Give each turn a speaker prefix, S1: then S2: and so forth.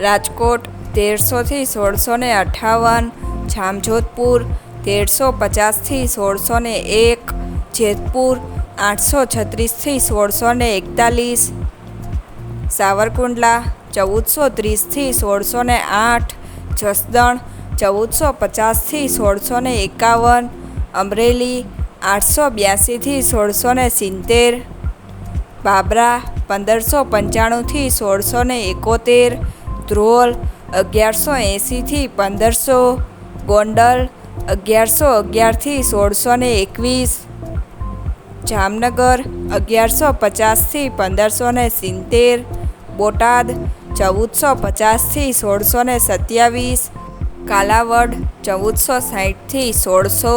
S1: રાજકોટ તેરસોથી સોળસો ને અઠાવન, જામજોધપુર, તેરસો પચાસથી સોળસો ને એક, જેતપુર, આઠસો છત્રીસથી સોળસો ને એકતાલીસ, સાવરકુંડલા, ચૌદસો ત્રીસથી સોળસો ને આઠ, જસદણ, ચૌદસો પચાસથી સોળસો ને એકાવન, અમરેલી, આઠસો બ્યાસીથી સોળસો ને સિત્તેર, બાબરા, પંદરસો પંચાણુંથી સોળસો ને એકોતેર ધ્રોલ અગિયારસો એંસીથી પંદરસો, ગોંડલ અગિયારસો અગિયારથી સોળસો ને એકવીસ, જામનગર અગિયારસો પચાસથી પંદરસો ને સિત્તેર, બોટાદ ચૌદસો પચાસથી સોળસો ને સત્યાવીસ, કાલાવડ ચૌદસો સાઠથી સોળસો